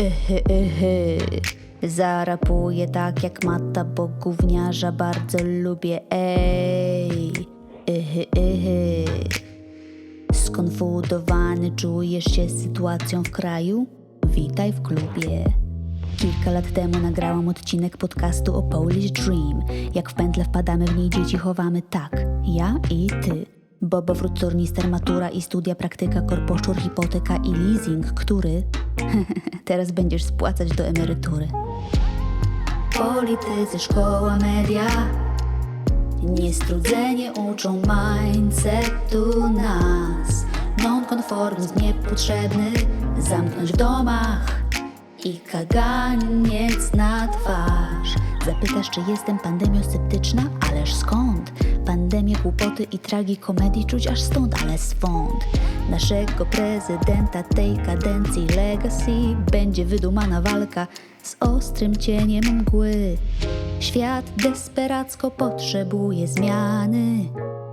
Ehy, ehy. Zarapuję tak jak mata, bo gówniarza bardzo lubię. Ej, ehy, ehy. Skonfudowany czujesz się sytuacją w kraju? Witaj w klubie. Kilka lat temu nagrałam odcinek podcastu o Polish Dream. Jak w pętle wpadamy w niej, dzieci chowamy tak. Ja i ty. Bobo wrót tornister, matura i studia, praktyka, korposzczur, hipoteka i leasing, który teraz będziesz spłacać do emerytury. Politycy, szkoła, media. Niestrudzenie uczą mindsetu nas. Nonkonformizm niepotrzebny. Zamknąć w domach I kaganiec na twarz Zapytasz, czy jestem pandemiosceptyczna? Ależ skąd? Pandemię, głupoty i tragikomedii czuć aż stąd, ale swąd Naszego prezydenta tej kadencji legacy Będzie wydumana walka z ostrym cieniem mgły Świat desperacko potrzebuje zmiany,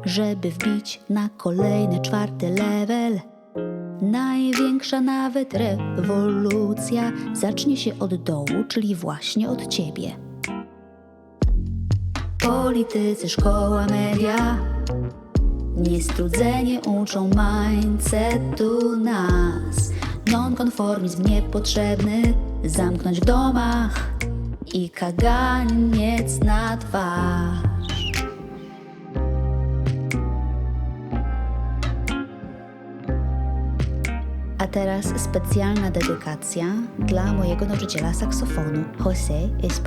żeby wbić na kolejny czwarty level. Największa nawet rewolucja zacznie się od dołu, czyli właśnie od ciebie. Politycy, szkoła, media. Niestrudzenie uczą mindsetu nas. Nonkonformizm niepotrzebny Zamknąć w domach I kaganiec na twarz. A teraz specjalna dedykacja dla mojego nauczyciela saksofonu José es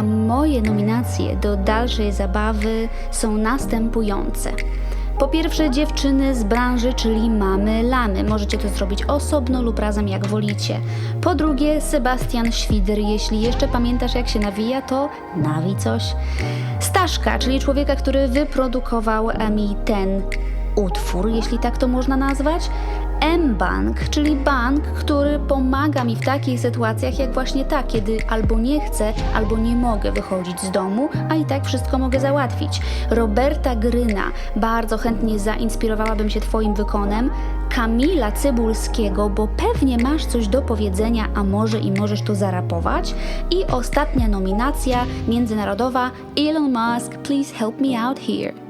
A moje nominacje do dalszej zabawy są następujące. Po pierwsze, dziewczyny z branży, czyli mamy lamy. Możecie to zrobić osobno lub razem, jak wolicie. Po drugie, Sebastian Świder. Jeśli jeszcze pamiętasz, jak się nawija, to nawij coś. Staszka, czyli człowieka, który wyprodukował mi ten utwór, jeśli tak to można nazwać. M-Bank, czyli bank, który pomaga mi w takich sytuacjach jak właśnie ta, kiedy albo nie chcę, albo nie mogę wychodzić z domu, a i tak wszystko mogę załatwić. Roberta Gryna, bardzo chętnie zainspirowałabym się Twoim wykonem. Kamila Cybulskiego, bo pewnie masz coś do powiedzenia, a może i możesz to zarapować. I ostatnia nominacja międzynarodowa Elon Musk, please help me out here.